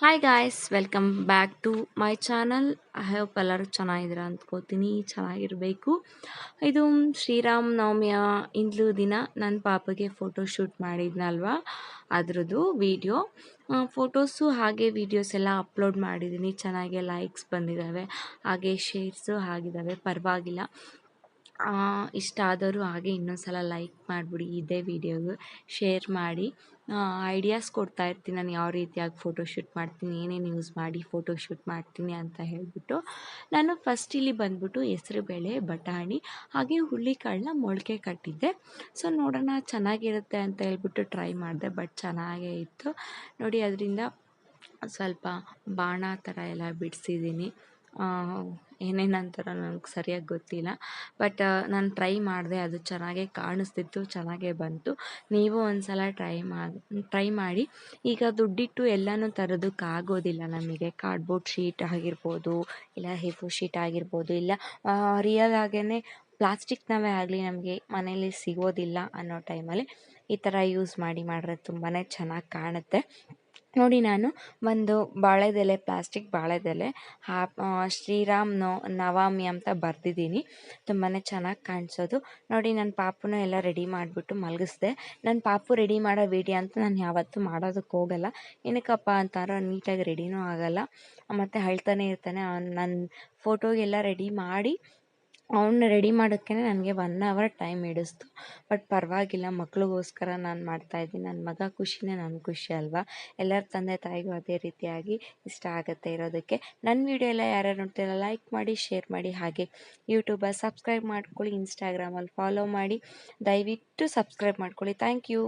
Hi guys welcome back to my channel I hope ಎಲ್ಲರೂ ಚೆನ್ನಾಗಿದ್ದೀರಾ ಅಂದ್ಕೋತೀನಿ, ಚೆನ್ನಾಗಿರಬೇಕು. ಇದು ಶ್ರೀರಾಮ್ ನವಮಿಯ ಇಂದ್ಲು ದಿನ. ನನ್ನ ಪಾಪಗೆ ಫೋಟೋ ಶೂಟ್ ಮಾಡಿದ್ನಲ್ವಾ? ಅದರದ್ದು ವಿಡಿಯೋ ಫೋಟೋಸು ಹಾಗೆ ವೀಡಿಯೋಸ್ ಎಲ್ಲ ಅಪ್ಲೋಡ್ ಮಾಡಿದ್ದೀನಿ. ಚೆನ್ನಾಗೆ ಲೈಕ್ಸ್ ಬಂದಿದ್ದಾವೆ. ಹಾಗೆ ಶೇರ್ಸು ಆಗಿದ್ದಾವೆ. ಪರವಾಗಿಲ್ಲ. ಇಷ್ಟ ಆದವರು ಹಾಗೆ ಇನ್ನೊಂದು ಸಲ ಲೈಕ್ ಮಾಡಿಬಿಡಿ ಇದೇ ವಿಡಿಯೋಗೆ ಶೇರ್ ಮಾಡಿ. ಐಡಿಯಾಸ್ ಕೊಡ್ತಾ ಇರ್ತೀನಿ ನಾನು ಯಾವ ರೀತಿಯಾಗಿ ಫೋಟೋ ಶೂಟ್ ಮಾಡ್ತೀನಿ, ಏನೇನು ಯೂಸ್ ಮಾಡಿ ಫೋಟೋಶೂಟ್ ಮಾಡ್ತೀನಿ ಅಂತ ಹೇಳಿಬಿಟ್ಟು. ನಾನು ಫಸ್ಟ್ ಇಲ್ಲಿ ಬಂದ್ಬಿಟ್ಟು ಹೆಸ್ರುಬೇಳೆ ಬಟಾಣಿ, ಹಾಗೆ ಹುಳ್ಳಿಕಾಳನ್ನ ಮೊಳಕೆ ಕಟ್ಟಿದ್ದೆ. ಸೊ ನೋಡೋಣ ಚೆನ್ನಾಗಿರುತ್ತೆ ಅಂತ ಹೇಳ್ಬಿಟ್ಟು ಟ್ರೈ ಮಾಡಿದೆ ಬಟ್ ಚೆನ್ನಾಗೇ ಇತ್ತು. ನೋಡಿ, ಅದರಿಂದ ಸ್ವಲ್ಪ ಬಾಣ ಥರ ಎಲ್ಲ ಬಿಡಿಸಿದ್ದೀನಿ. ಏನೇನು ಅಂತಾರೋ ನನಗೆ ಸರಿಯಾಗಿ ಗೊತ್ತಿಲ್ಲ. ಬಟ್ ನಾನು ಟ್ರೈ ಮಾಡಿದೆ, ಅದು ಚೆನ್ನಾಗೇ ಕಾಣಿಸ್ತಿತ್ತು, ಚೆನ್ನಾಗೇ ಬಂತು. ನೀವು ಒಂದು ಸಲ ಟ್ರೈ ಮಾಡಿ ಟ್ರೈ ಮಾಡಿ. ಈಗ ದುಡ್ಡಿಟ್ಟು ಎಲ್ಲನೂ ತರೋದಕ್ಕಾಗೋದಿಲ್ಲ ನಮಗೆ. ಕಾರ್ಡ್ಬೋರ್ಡ್ ಶೀಟ್ ಆಗಿರ್ಬೋದು, ಇಲ್ಲ ಹೆಫು ಶೀಟ್ ಆಗಿರ್ಬೋದು, ಇಲ್ಲ ರಿಯಲ್ ಆಗೇ ಪ್ಲಾಸ್ಟಿಕ್ನವೇ ಆಗಲಿ ನಮಗೆ ಮನೇಲಿ ಸಿಗೋದಿಲ್ಲ ಅನ್ನೋ ಟೈಮಲ್ಲಿ ಈ ಥರ ಯೂಸ್ ಮಾಡಿ ಮಾಡಿದ್ರೆ ತುಂಬಾ ಚೆನ್ನಾಗಿ ಕಾಣುತ್ತೆ. ನೋಡಿ ನಾನು ಒಂದು ಬಾಳೆದೆಲೆ ಪ್ಲಾಸ್ಟಿಕ್ ಬಾಳೆದೆಲೆ ಹಾ ಶ್ರೀರಾಮ್ ನೋ ನವಾಮಿ ಅಂತ ಬರೆದಿದ್ದೀನಿ. ತುಂಬಾ ಚೆನ್ನಾಗಿ ಕಾಣಿಸೋದು. ನೋಡಿ ನನ್ನ ಪಾಪುನ ಎಲ್ಲ ರೆಡಿ ಮಾಡಿಬಿಟ್ಟು ಮಲಗಿಸ್ದೆ. ನನ್ನ ಪಾಪು ರೆಡಿ ಮಾಡೋ ವೀಡಿಯೋ ಅಂತ ನಾನು ಯಾವತ್ತೂ ಮಾಡೋದಕ್ಕೆ ಹೋಗಲ್ಲ. ಏನಕ್ಕಪ್ಪ ಅಂತಾರೋ ನೀಟಾಗಿ ರೆಡಿನೂ ಆಗೋಲ್ಲ. ಮತ್ತು ಅಳ್ತಾನೆ ಇರ್ತಾನೆ. ನನ್ನ ಫೋಟೋಗೆಲ್ಲ ರೆಡಿ ಮಾಡಿ ಅವನ್ನ ರೆಡಿ ಮಾಡೋಕ್ಕೆ ನನಗೆ ಒನ್ ಅವರ್ ಟೈಮ್ ಹಿಡಿಸ್ತು. ಬಟ್ ಪರವಾಗಿಲ್ಲ, ಮಕ್ಳಿಗೋಸ್ಕರ ನಾನು ಮಾಡ್ತಾಯಿದ್ದೀನಿ ನನ್ನ ಮಗ ಖುಷಿನೇ ನನ್ನ ಖುಷಿ ಅಲ್ವಾ? ಎಲ್ಲರ ತಂದೆ ತಾಯಿಗೂ ಅದೇ ರೀತಿಯಾಗಿ ಇಷ್ಟ ಆಗುತ್ತೆ ಇರೋದಕ್ಕೆ. ನನ್ನ ವೀಡಿಯೋ ಎಲ್ಲ ಯಾರ್ಯಾರು ನೋಡ್ತಿಲ್ಲ ಲೈಕ್ ಮಾಡಿ ಶೇರ್ ಮಾಡಿ. ಹಾಗೆ ಯೂಟ್ಯೂಬಲ್ಲಿ ಸಬ್ಸ್ಕ್ರೈಬ್ ಮಾಡ್ಕೊಳ್ಳಿ ಇನ್ಸ್ಟಾಗ್ರಾಮಲ್ಲಿ ಫಾಲೋ ಮಾಡಿ. ದಯವಿಟ್ಟು ಸಬ್ಸ್ಕ್ರೈಬ್ ಮಾಡ್ಕೊಳ್ಳಿ. Thank you